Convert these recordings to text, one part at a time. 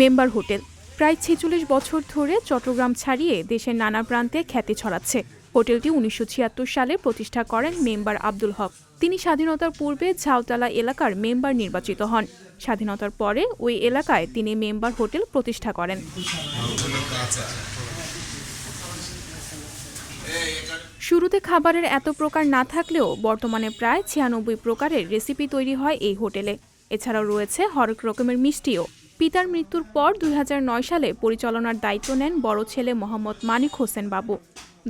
Member hotel. প্রায় ছেচল্লিশ বছর ধরে চট্টগ্রাম ছাড়িয়ে দেশের নানা প্রান্তে খ্যাতি ছড়াচ্ছে। হোটেলটি উনিশশো ছিয়াত্তর সালে প্রতিষ্ঠা করেন মেম্বার আব্দুল হক। তিনি স্বাধীনতার পূর্বে ঝাউতলা এলাকার মেম্বার নির্বাচিত হন। স্বাধীনতার পরে ওই এলাকায় তিনি মেম্বার হোটেল প্রতিষ্ঠা করেন। শুরুতে খাবারের এত প্রকার না থাকলেও বর্তমানে প্রায় ছিয়ানব্বই প্রকারের রেসিপি তৈরি হয় এই হোটেলে। এছাড়াও রয়েছে হরেক রকমের মিষ্টিও। পিতার মৃত্যুর পর দুই হাজার নয় সালে পরিচালনার দায়িত্ব নেন বড় ছেলে মোহাম্মদ মানিক হোসেন বাবু।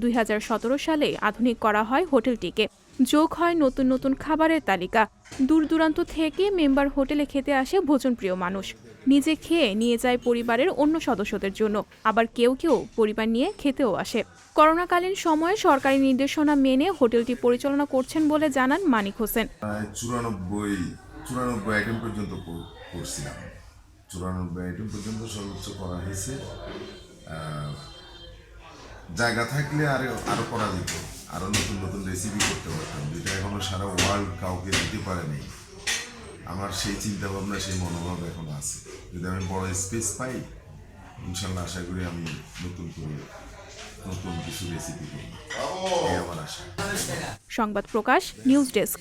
দুই হাজার সতেরো সালে আধুনিক করা হয় হোটেলটিকে। যোগ হয় নতুন নতুন খাবারের তালিকা। দূর দূরান্ত থেকে মেম্বার হোটেলে খেতে আসে ভোজনপ্রিয় মানুষ। নিজে খেয়ে নিয়ে যায় পরিবারের অন্য সদস্যদের জন্য। আবার কেউ কেউ পরিবার নিয়ে খেতেও আসে। করোনাকালীন সময়ে সরকারি নির্দেশনা মেনে হোটেলটি পরিচালনা করছেন বলে জানান মানিক হোসেন। চুরানব্বই চুরানব্বই আইটেম পর্যন্ত করছিলাম চুরানব্বই আইটেম পর্যন্ত সর্বোচ্চ করা হয়েছে। জায়গা থাকলে আরও আরও করা যেত। আরও নতুন নতুন রেসিপি করতে পারতাম যেটা এখনও সারা ওয়ার্ল্ড কাউকে দিতে পারেনি আমার সেই চিন্তা ভাবনা সেই মনোভাব এখন আছে। যদি আমি বড় স্পেস পাই ইনশাল্লাহ আশা করি আমি নতুন করে নতুন কিছু রেসিপি করব। এই আমার আশা। সংবাদ প্রকাশ নিউজ ডেস্ক